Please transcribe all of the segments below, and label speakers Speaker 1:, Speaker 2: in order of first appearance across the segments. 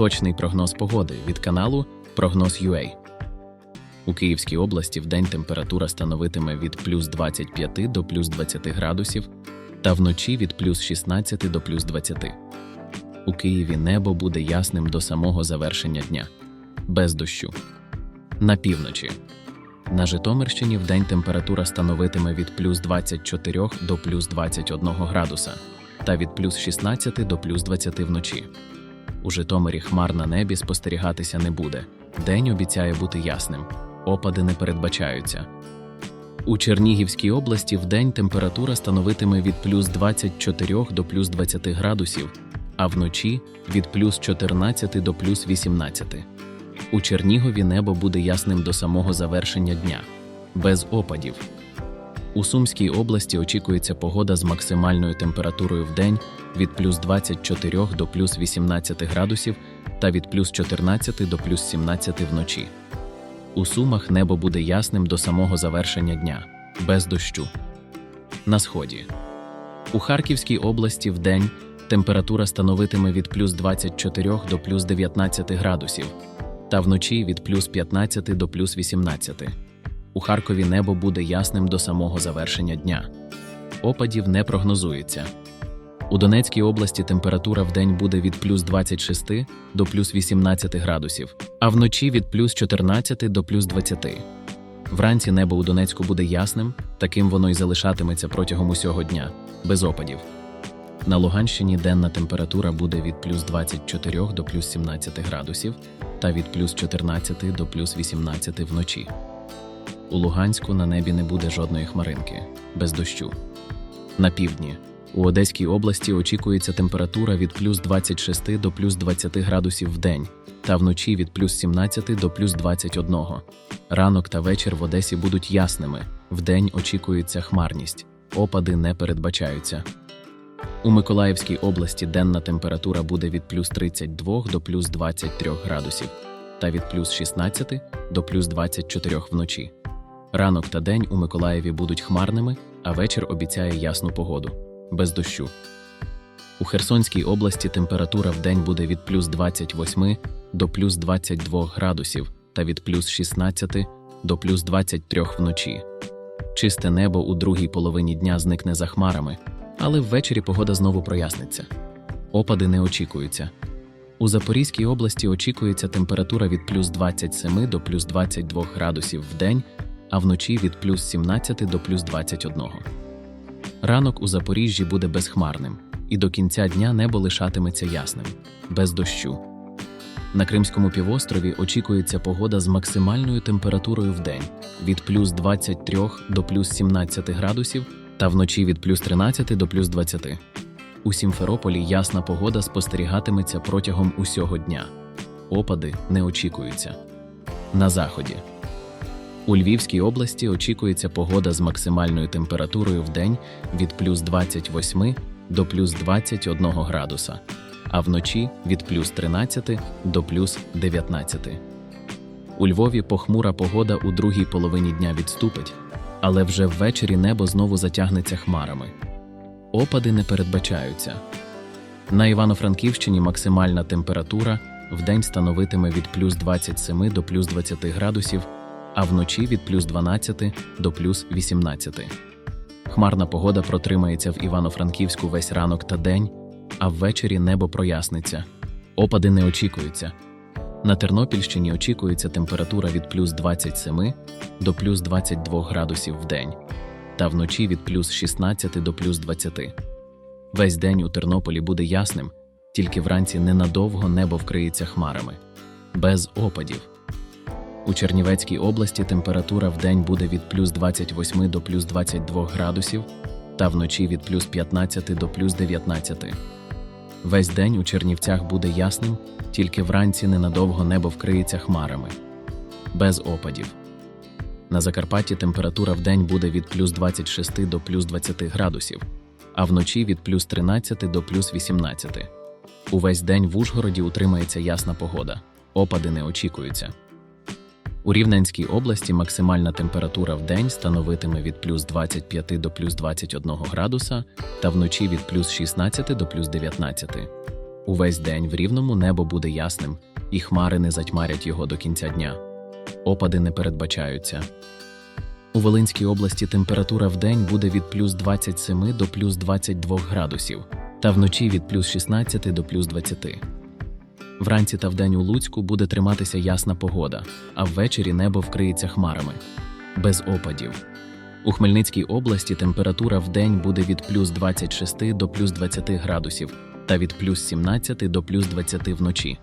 Speaker 1: Точний прогноз погоди від каналу Прогноз.UA. У Київській області вдень температура становитиме від плюс 25 до плюс 20 градусів та вночі від плюс 16 до плюс 20. У Києві небо буде ясним до самого завершення дня, без дощу. На півночі. На Житомирщині вдень температура становитиме від плюс 24 до плюс 21 градуса та від плюс 16 до плюс 20 вночі. У Житомирі хмар на небі спостерігатися не буде. День обіцяє бути ясним. Опади не передбачаються. У Чернігівській області вдень температура становитиме від плюс 24 до плюс 20 градусів, а вночі від плюс 14 до плюс 18. У Чернігові небо буде ясним до самого завершення дня, без опадів. У Сумській області очікується погода з максимальною температурою в день від плюс 24 до плюс 18 градусів та від плюс 14 до плюс 17 вночі. У Сумах небо буде ясним до самого завершення дня, без дощу. На сході. У Харківській області вдень температура становитиме від плюс 24 до плюс 19 градусів, та вночі від плюс 15 до плюс 18. У Харкові небо буде ясним до самого завершення дня. Опадів не прогнозується. У Донецькій області температура в день буде від плюс 26 до плюс 18 градусів, а вночі від плюс 14 до плюс 20. Вранці небо у Донецьку буде ясним, таким воно й залишатиметься протягом усього дня, без опадів. На Луганщині денна температура буде від плюс 24 до плюс 17 градусів та від плюс 14 до плюс 18 вночі. У Луганську на небі не буде жодної хмаринки, без дощу. На півдні. У Одеській області очікується температура від плюс 26 до плюс 20 градусів в день та вночі від плюс 17 до плюс 21. Ранок та вечір в Одесі будуть ясними, вдень очікується хмарність, опади не передбачаються. У Миколаївській області денна температура буде від плюс 32 до плюс 23 градусів та від плюс 16 до плюс 24 вночі. Ранок та день у Миколаєві будуть хмарними, а вечір обіцяє ясну погоду без дощу. У Херсонській області температура в день буде від плюс 28 до плюс 22 градусів та від плюс 16 до плюс 23 вночі. Чисте небо у другій половині дня зникне за хмарами, але ввечері погода знову проясниться. Опади не очікуються. У Запорізькій області очікується температура від плюс 27 до плюс 22 градусів в день, а вночі від плюс 17 до плюс 21. Ранок у Запоріжжі буде безхмарним, і до кінця дня небо лишатиметься ясним, без дощу. На Кримському півострові очікується погода з максимальною температурою в день від плюс 23 до плюс 17 градусів та вночі від плюс 13 до плюс 20. У Сімферополі ясна погода спостерігатиметься протягом усього дня. Опади не очікуються. На заході. У Львівській області очікується погода з максимальною температурою в день від плюс 28 до плюс 21 градуса, а вночі від плюс 13 до плюс 19. У Львові похмура погода у другій половині дня відступить, але вже ввечері небо знову затягнеться хмарами. Опади не передбачаються. На Івано-Франківщині максимальна температура в день становитиме від плюс 27 до плюс 20 градусів а вночі від плюс 12 до плюс 18. Хмарна погода протримається в Івано-Франківську весь ранок та день, а ввечері небо проясниться. Опади не очікуються. На Тернопільщині очікується температура від плюс 27 до плюс 22 градусів в день, та вночі від плюс 16 до плюс 20. Весь день у Тернополі буде ясним, тільки вранці ненадовго небо вкриється хмарами, без опадів. У Чернівецькій області температура в день буде від плюс 28 до плюс 22 градусів та вночі від плюс 15 до плюс 19. Весь день у Чернівцях буде ясним, тільки вранці ненадовго небо вкриється хмарами, без опадів. На Закарпатті температура в день буде від плюс 26 до плюс 20 градусів, а вночі від плюс 13 до плюс 18. Увесь день в Ужгороді утримається ясна погода, опади не очікуються. У Рівненській області максимальна температура в день становитиме від плюс 25 до плюс 21 градуса та вночі від плюс 16 до плюс 19. Увесь день в рівному небо буде ясним, і хмари не затьмарять його до кінця дня. Опади не передбачаються. У Волинській області температура в день буде від плюс 27 до плюс 22 градусів, та вночі від плюс 16 до плюс 20. Вранці та вдень у Луцьку буде триматися ясна погода, а ввечері небо вкриється хмарами. Без опадів. У Хмельницькій області температура в буде від плюс 26 до плюс 20 градусів та від плюс 17 до плюс 20 вночі.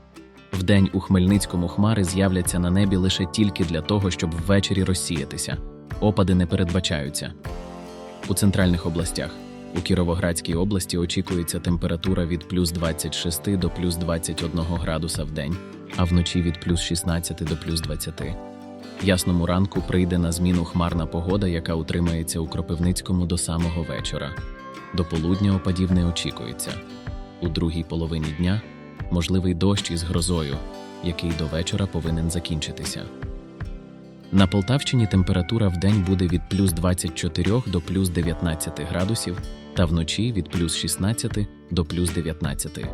Speaker 1: Вдень у Хмельницькому хмари з'являться на небі лише тільки для того, щоб ввечері розсіятися. Опади не передбачаються. У центральних областях у Кіровоградській області очікується температура від плюс 26 до плюс 21 градуса в день, а вночі від плюс 16 до плюс 20. Ясному ранку прийде на зміну хмарна погода, яка утримається у Кропивницькому до самого вечора. До полудня опадів не очікується. У другій половині дня можливий дощ із грозою, який до вечора повинен закінчитися. На Полтавщині температура в день буде від плюс 24 до плюс 19 градусів, та вночі від плюс 16 до плюс 19.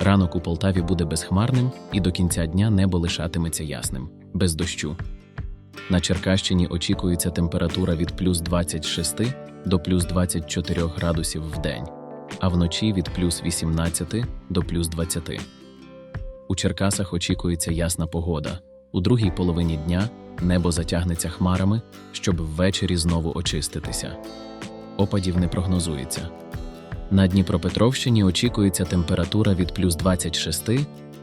Speaker 1: Ранок у Полтаві буде безхмарним, і до кінця дня небо лишатиметься ясним, без дощу. На Черкащині очікується температура від плюс 26 до плюс 24 градусів в день, а вночі від плюс 18 до плюс 20. У Черкасах очікується ясна погода. У другій половині дня небо затягнеться хмарами, щоб ввечері знову очиститися. Опадів не прогнозується. На Дніпропетровщині очікується температура від плюс 26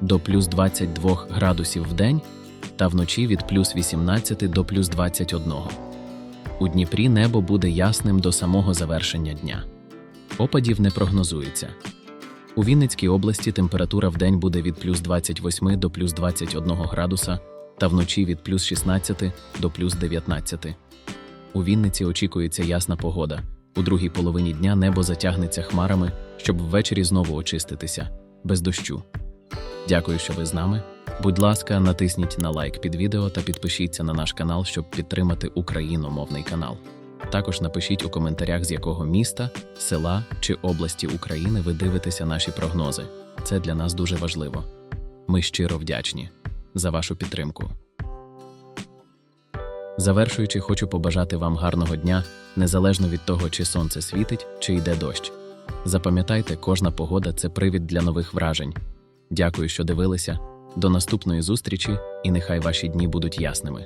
Speaker 1: до плюс 22 градусів в день та вночі від плюс 18 до плюс 21. У Дніпрі небо буде ясним до самого завершення дня. Опадів не прогнозується. У Вінницькій області температура в день буде від плюс 28 до плюс 21 градуса та вночі від плюс 16 до плюс 19. У Вінниці очікується ясна погода. У другій половині дня небо затягнеться хмарами, щоб ввечері знову очиститися, без дощу. Дякую, що ви з нами. Будь ласка, натисніть на лайк під відео та підпишіться на наш канал, щоб підтримати україномовний канал. Також напишіть у коментарях, з якого міста, села чи області України ви дивитеся наші прогнози. Це для нас дуже важливо. Ми щиро вдячні за вашу підтримку. Завершуючи, хочу побажати вам гарного дня, незалежно від того, чи сонце світить, чи йде дощ. Запам'ятайте, кожна погода це привід для нових вражень. Дякую, що дивилися. До наступної зустрічі, і нехай ваші дні будуть ясними.